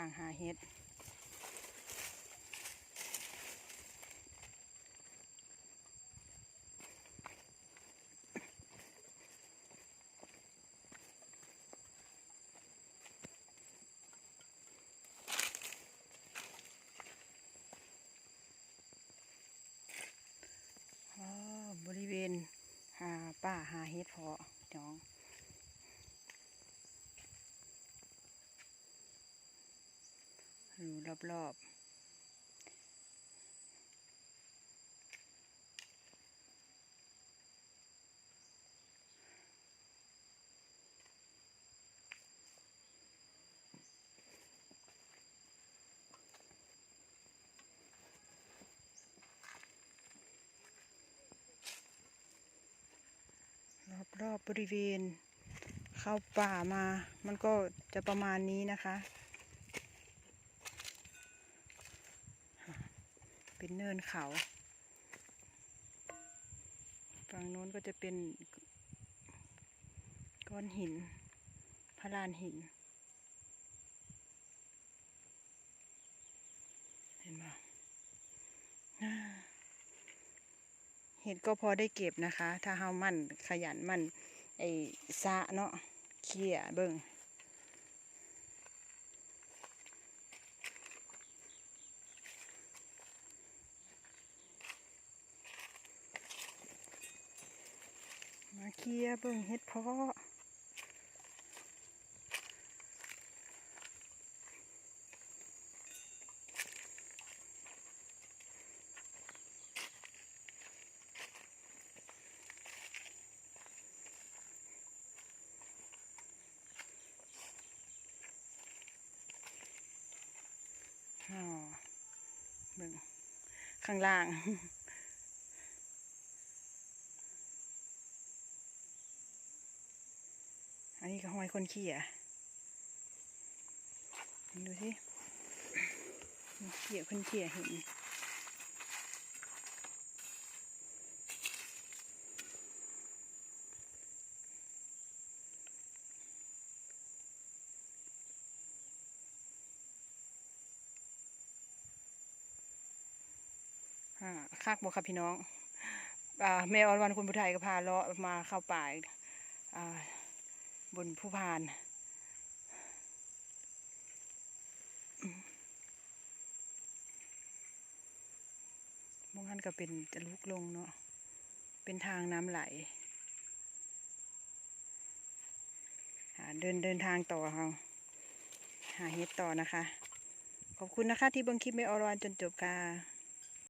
างหาเห็ดบริเวณหาป่าหาเห็ดเพาะน้อง ดู รอบรอบรอบๆบริเวณเข้าป่ามา มันก็จะประมาณนี้นะคะ เป็นเนินเขา ฝั่งโน้นก็จะเป็นก้อนหินพระลานหิน เห็นไหมเห็ดก็พอได้เก็บนะคะ ถ้าเฮามั่นขยันมั่นไอ้สะเนาะเขี่ยเบิ่ง เคลียเบิ่งเฮ็ดเพาะอ๋อเบิ่งข้างล่าง นี้ก็ห้อยคนขี้อะดูสิเขี่ยคนเขี่ยเห็นคักบอค่ะพี่น้องอ่าแม่อรวรรณคุณผู้ไทยก็พาเลาะมาเข้าป่าอ่า บนผู้พานมองหันก็เป็นจะลุกลงเนาะ เป็นทางน้ำไหลอ่าเดินเดินทางต่อเราหาเฮ็ดต่อนะคะ ขอบคุณนะคะที่เบิ่งคลิปไม่อรวรรณจนจบค่ะ